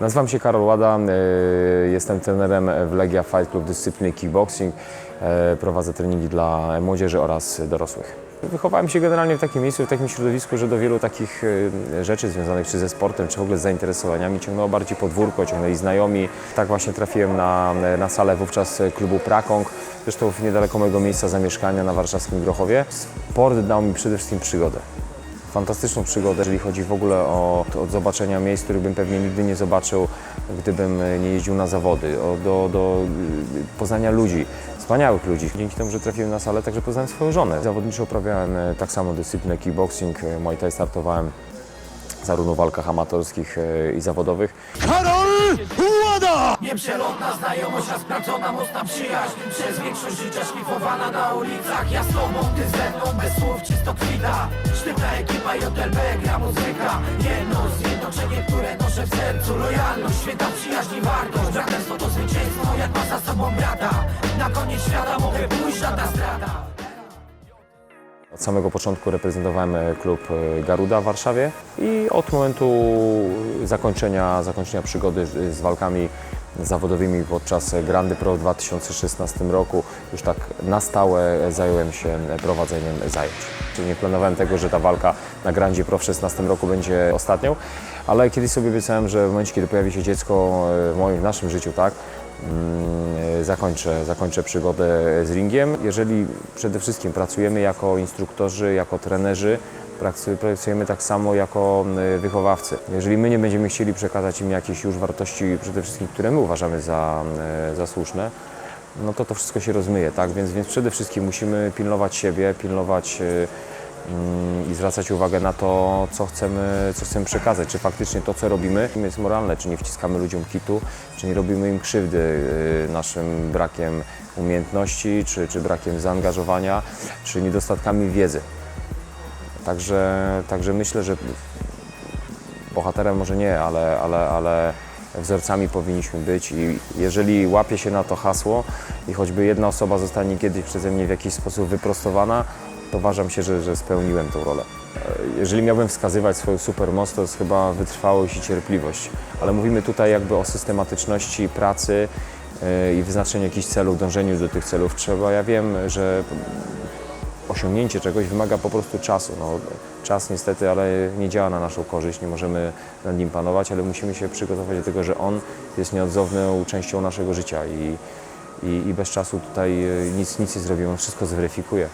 Nazywam się Karol Łada, y, jestem trenerem w Legia Fight Club dyscypliny kickboxing. Y, Prowadzę treningi dla młodzieży oraz dorosłych. Wychowałem się generalnie w takim miejscu, w takim środowisku, że do wielu takich y, rzeczy związanych czy ze sportem, czy w ogóle z zainteresowaniami ciągnęło bardziej podwórko, ciągnęli znajomi. Tak właśnie trafiłem na, na salę wówczas klubu Prakong, zresztą niedaleko mojego miejsca zamieszkania na warszawskim Grochowie. Sport dał mi przede wszystkim przygodę fantastyczną przygodę, jeżeli chodzi w ogóle o od zobaczenia miejsc, których bym pewnie nigdy nie zobaczył, gdybym nie jeździł na zawody, o, do, do y, poznania ludzi, wspaniałych ludzi. Dzięki temu, że trafiłem na salę, także poznałem swoją żonę. Zawodniczo uprawiałem e, tak samo dyscyplinę kickboxing, e, Muay Thai startowałem zarówno w walkach amatorskich i zawodowych. Karol Łada! Nieprzelotna znajomość, a sprawdzona mocna przyjaźń Przez większość życia szlifowana na ulicach Ja z tobą, ty ze mną, bez słów czysto kwita Sztywna ekipa JLB, gra muzyka Jedno zjednoczenie, które noszę w sercu. Lojalność, święta przyjaźń i wartość. Braterstwo to zwycięstwo, jak ma za sobą brata. Na koniec świata mogę pójść, żadna strata. Od samego początku reprezentowałem e, klub e, Garuda w Warszawie i od momentu zakończenia, zakończenia przygody z walkami zawodowymi podczas Grandy Pro w 2016 roku już tak na stałe zająłem się prowadzeniem zajęć. Czyli nie planowałem tego, że ta walka na Grandzie Pro w 2016 roku będzie ostatnią, ale kiedyś sobie obiecałem, że w momencie, kiedy pojawi się dziecko e, w moim, w naszym życiu, tak, Mm, zakończę, zakończę przygodę z ringiem. Jeżeli przede wszystkim pracujemy jako instruktorzy, jako trenerzy, pracujemy tak samo jako wychowawcy. Jeżeli my nie będziemy chcieli przekazać im jakichś już wartości, przede wszystkim, które my uważamy za, mm, za słuszne, no to to wszystko się rozmyje, tak? Więc, więc przede wszystkim musimy pilnować siebie, pilnować y, mm, i zwracać uwagę na to, co chcemy, co chcemy przekazać. Czy faktycznie to, co robimy, jest moralne, czy nie wciskamy ludziom kitu, czy nie robimy im krzywdy y, naszym brakiem umiejętności, czy, czy brakiem zaangażowania, czy niedostatkami wiedzy. Także, także myślę, że bohaterem może nie, ale, ale, ale wzorcami powinniśmy być i jeżeli łapie się na to hasło i choćby jedna osoba zostanie kiedyś przeze mnie w jakiś sposób wyprostowana, to uważam się, że, że spełniłem tą rolę. Jeżeli miałbym wskazywać swoją supermoc, to jest chyba wytrwałość i cierpliwość, ale mówimy tutaj jakby o systematyczności pracy e, i wyznaczeniu jakichś celów, dążeniu do tych celów. Trzeba, ja wiem, że osiągnięcie czegoś wymaga po prostu czasu. No, czas niestety, ale nie działa na naszą korzyść, nie możemy nad nim panować, ale musimy się przygotować do tego, że on jest nieodzowną częścią naszego życia i, i, i bez czasu tutaj e, nic, nic nie zrobimy, on wszystko zweryfikuje.